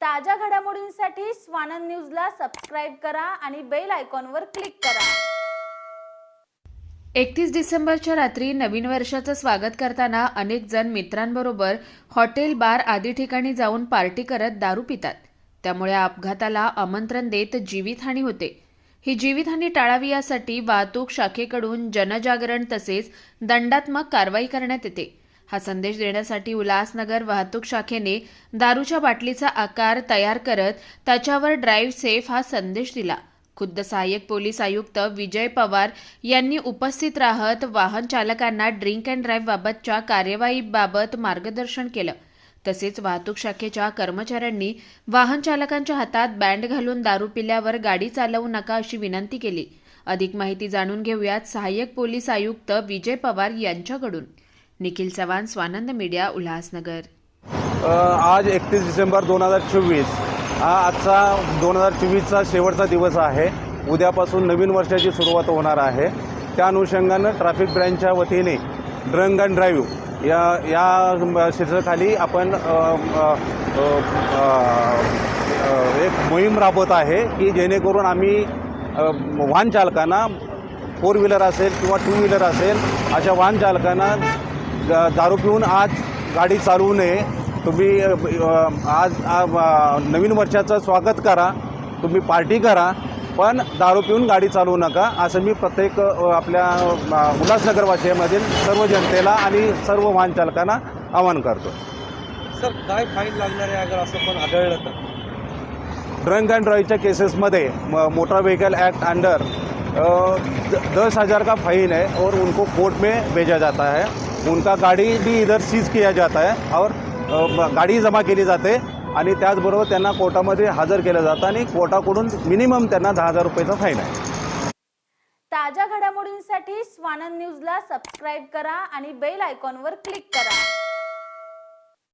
ताज्या घडामोडींसाठी स्वानंद न्यूजला सबस्क्राईब करा आणि बेल आयकॉनवर क्लिक करा. एकतीस डिसेंबरच्या रात्री नवीन वर्षाचं स्वागत करताना अनेक जण मित्रांबरोबर हॉटेल बार आदी ठिकाणी जाऊन पार्टी करत दारू पितात. त्यामुळे अपघाताला आमंत्रण देत जीवितहानी होते. ही जीवितहानी टाळावी यासाठी वाहतूक शाखेकडून जनजागरण तसेच दंडात्मक कारवाई करण्यात येते. हा संदेश देण्यासाठी उल्हासनगर वाहतूक शाखेने दारूच्या बाटलीचा आकार तयार करत त्याच्यावर ड्राईव्ह सेफ हा संदेश दिला. खुद्द सहाय्यक पोलीस आयुक्त विजय पवार यांनी उपस्थित राहत वाहन चालकांना ड्रिंक अँड ड्राईव्ह बाबतच्या कार्यवाहीबाबत मार्गदर्शन केलं. तसेच वाहतूक शाखेच्या कर्मचाऱ्यांनी वाहन चालकांच्या हातात बँड घालून दारू पिल्यावर गाडी चालवू नका अशी विनंती केली. अधिक माहिती जाणून घेऊयात सहाय्यक पोलीस आयुक्त विजय पवार यांच्याकडून. निखिल चव्हाण स्वानंद मीडिया उल्हासनगर. आज एकतीस डिसेंबर दोन हजार चोवीस. हा आजचा दोन हजार चोवीसचा शेवटचा दिवस आहे. उद्यापासून नवीन वर्षाची सुरुवात होणार आहे. त्या अनुषंगानं ट्रॅफिक ब्रँचच्या वतीने ड्रंक अँड ड्राईव्ह या या शीर्षकाखाली आपण एक मोहीम राबवत आहे की जेणेकरून आम्ही वाहन चालकांना फोर व्हीलर असेल किंवा टू व्हीलर असेल अशा वाहन चालकांना दारू पिऊन आज गाडी चालवू नये. तुम्ही आज नवीन वर्षाचं स्वागत करा. तुम्ही पार्टी करा. पण दारू पिऊन गाडी चालवू नका असं मी प्रत्येक आपल्या उल्हासनगरवासियामधील सर्व जनतेला आणि सर्व वाहन चालकांना आवाहन करतो. सर काय फाईन लागणार आहे अगर असं पण आढळलं तर? ड्रंक एंड ड्राइवच्या केसेस में मोटर व्हीकल एक्ट अंडर दस हज़ार का फाइन है और उनको कोर्ट में भेजा जाता है. उनका गाडी भी इधर सीज किया जाता है और गाडी जमा केली जाते आणि त्याचबरोबर त्यांना कोर्टामध्ये हजर केलं जातं आणि कोर्टाकडून मिनिमम त्यांना दहा हजार रुपयाचा फाईन आहे. ताज्या घडामोडींसाठी स्वानंद न्यूजला सबस्क्राईब करा आणि बेल आयकॉनवर क्लिक करा.